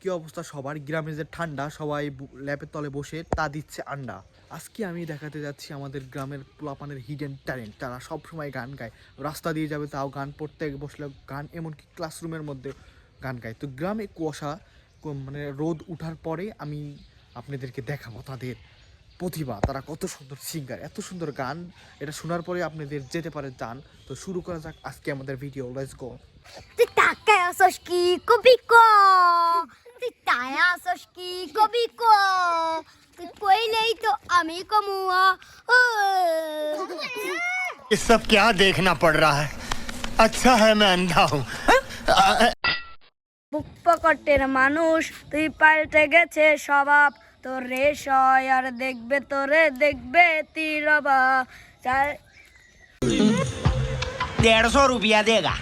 কি অবস্থা? সবার গ্রামে যে ঠান্ডা, সবাই ল্যাপের তলে বসে তা দিচ্ছে আন্ডা। আজকে আমি দেখাতে যাচ্ছি আমাদের গ্রামের পোলাপানের হিডেন ট্যালেন্ট তারা সব সময় গান গায়। রাস্তা দিয়ে যাবে তাও গান পড়তে বসলে গান, এমনকি ক্লাসরুমের মধ্যে গান গায়। তো গ্রামে কুয়াশা মানে রোদ উঠার পরে আমি আপনাদেরকে দেখাবো তাদের প্রতিভা। তারা কত সুন্দর সিঙ্গার এত সুন্দর গান। এটা শোনার পরে আপনাদের যেতে পারে যান তো শুরু করা যাক আজকে আমাদের video let's go Ty také sošky, kubiko! Ty taja sošky, kubiko! Ty कोई तो আমি কমুয়া ये सब क्या देखना पड़ रहा है अच्छा है मैं अंधा हूँ বুক পকেটের মানুষ তুই পাল্টে গেছে স্বভাব তোর রেশ হয় আর দেখবে তোরে দেখবে তিরবা চার डेढ़ सौ रुपया देगा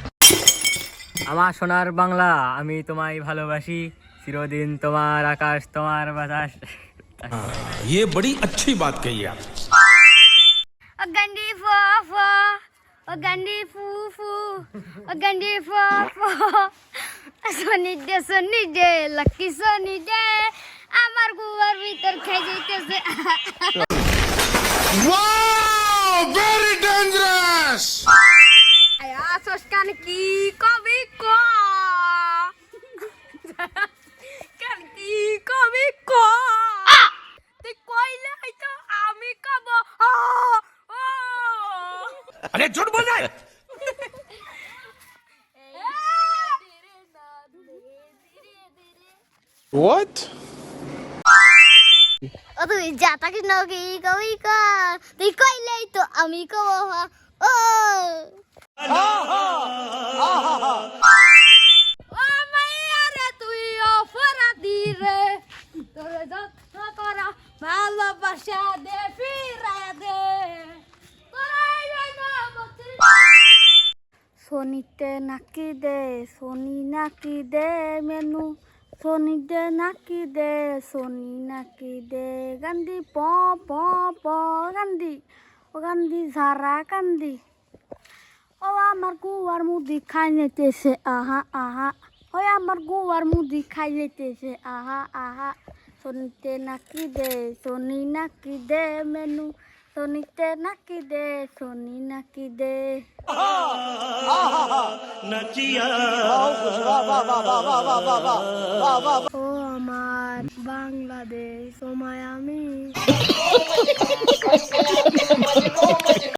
আমার সোনার বাংলা আমি তোমায় ভালোবাসি চিরদিন তোমার আকাশ তোমার বাতাস ये बड़ी अच्छी बात कही आप ও গন্ডি ফো ফো ও গন্ডি ফু ফু ও গন্ডি ফো ফো সনি দে সনি দে লাকি সনি দে আমার গুয়ার ভিতর খাই যাইতেছে वेरी डेंजरस আয়া সস্কান কি কবি ক अरे झूठ बोल रहा है What? ও তুই যা থাকিস না কি কবি ক তুই কইলেই তো আমি কব ও ও মাইয়া রে তুই অপরাধী রে তোর যত্ন করা ভালোবাসা দে ফিরা সোনিতে নাকি দে সোনি নাকি দে মেনু। সোনি দে নাকি দে সোনি নাকি দে গান্ধি, প প প, গান্ধি। ও গান্ধি ঝারা কান্দি ও আমার গুয়ার মুদি খাই নিতেছে আহা আহা। ওই আমার গুয়ার মুদি খাই নিতেছে আহা আহা। সোনিতে নাকি দে সোনি নাকি দে মেনু। সোনিতে নাকি দে সোনি নাকি দে ও আমার বাংলাদেশ সময় আমি